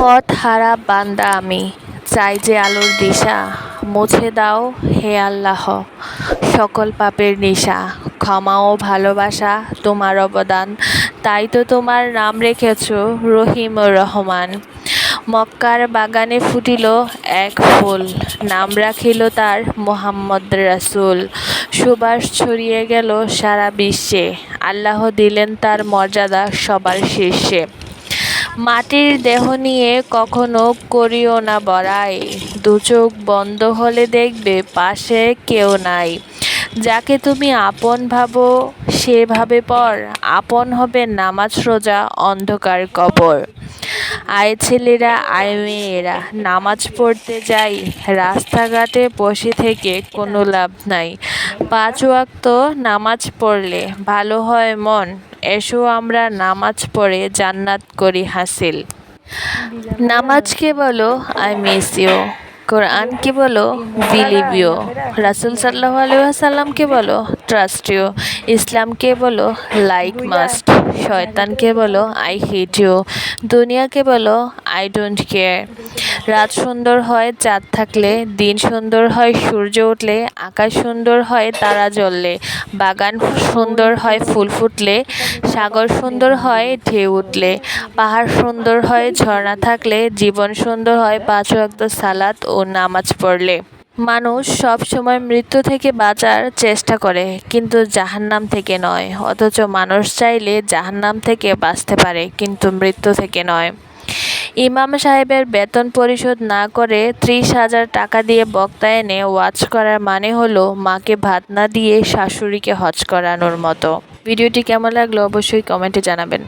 পথ হারা বান্দা আমি। চাই যে আলোর দিশা মুছে দাও হে আল্লাহ। সকল পাপের নিশা, ক্ষমা ও ভালোবাসা তোমার অবদান। তাই তো তোমার নাম রেখেছ রহিম রহমান। মক্কার বাগানে ফুটিল এক ফুল, নাম রাখিল তার মোহাম্মদ রাসুল। সুবাস ছড়িয়ে গেল সারা বিশ্বে। আল্লাহ দিলেন তার মর্যাদা সবার শীর্ষে। মাটির দেহ নিয়ে কখনো করিও না বড়াই। দু চোখ বন্ধ হলে দেখবে পাশে কেউ নাই। যাকে তুমি আপন ভাবো সেভাবে পর আপন হবে নামাজ রোজা, অন্ধকার কবর। আয় ছেলেরা, আয় মেয়েরা, নামাজ পড়তে যাই, রাস্তাঘাটে বসে থেকে কোনো লাভ নাই। পাঁচ ওয়াক্ত নামাজ পড়লে ভালো হয় মন। এসো আমরা নামাজ পড়ে জান্নাত করি হাসিল। নামাজকে বলো আই মিস ইউ কোরআনকে বলো বিলিভ ইউ রাসুল সাল্লাহ আলুসাল্লামকে বলো ট্রাস্ট ইউ ইসলামকে বলো লাইক মাস্ট শয়তানকে বলো আই হিট ইউ দুনিয়াকে বলো আই ডোন্ট কেয়ার রাত সুন্দর হয়, চাঁদ থাকলে, দিন সুন্দর হয়, সূর্য উঠলে, আকাশ সুন্দর হয়, তারা জ্বললে, বাগান সুন্দর হয়, ফুল ফুটলে, সাগর সুন্দর হয়, ঢেউ উঠলে, পাহাড় সুন্দর হয়, ঝর্ণা থাকলে, জীবন সুন্দর হয়, পাঁচ ওয়াক্ত সালাত ও নামাজ পড়লে। মানুষ সব সময় মৃত্যু থেকে বাঁচার চেষ্টা করে, কিন্তু জাহান্নাম থেকে নয়। অথচ মানুষ চাইলে জাহান্নাম থেকে বাঁচতে পারে, কিন্তু মৃত্যু থেকে নয়। ইমাম সাহেবের বেতন পরিশোধ না করে ত্রিশ হাজার টাকা দিয়ে বক্তা এনে ওয়াজ করার মানে হলো মাকে ভাত না দিয়ে শাশুড়িকে হজ করানোর মতো। ভিডিওটি কেমন লাগল অবশ্যই কমেন্টে জানাবেন।